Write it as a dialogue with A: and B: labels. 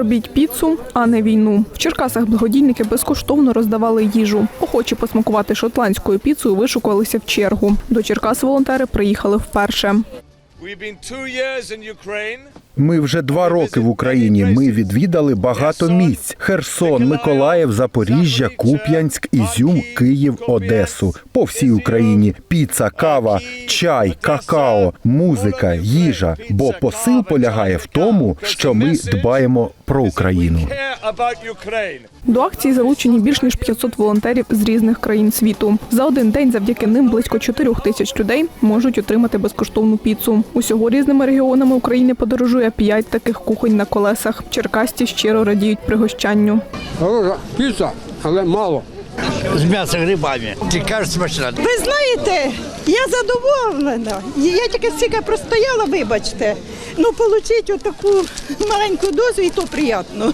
A: Робіть піцу, а не війну. В Черкасах благодійники безкоштовно роздавали їжу. Охочі посмакувати шотландською піцею вишукувалися в чергу. До Черкас волонтери приїхали вперше.
B: Ми вже два роки в Україні. Ми відвідали багато місць: Херсон, Миколаїв, Запоріжжя, Куп'янськ, Ізюм, Київ, Одесу. По всій Україні піца, кава, чай, какао, музика, їжа. Бо посил полягає в тому, що ми дбаємо про Україну.
A: До акції залучені більш ніж 500 волонтерів з різних країн світу. За один день завдяки ним близько 4 тисяч людей можуть отримати безкоштовну піцу. Усього різними регіонами України подорожує 5 таких кухонь на колесах. Черкасті щиро радіють пригощанню.
C: Хороша піца, але мало.
D: з м'яса грибами. Тільки смачна.
E: Ви знаєте, я задоволена. Я тільки стільки простояла, вибачте. Ну, отримати таку маленьку дозу, і то приємно.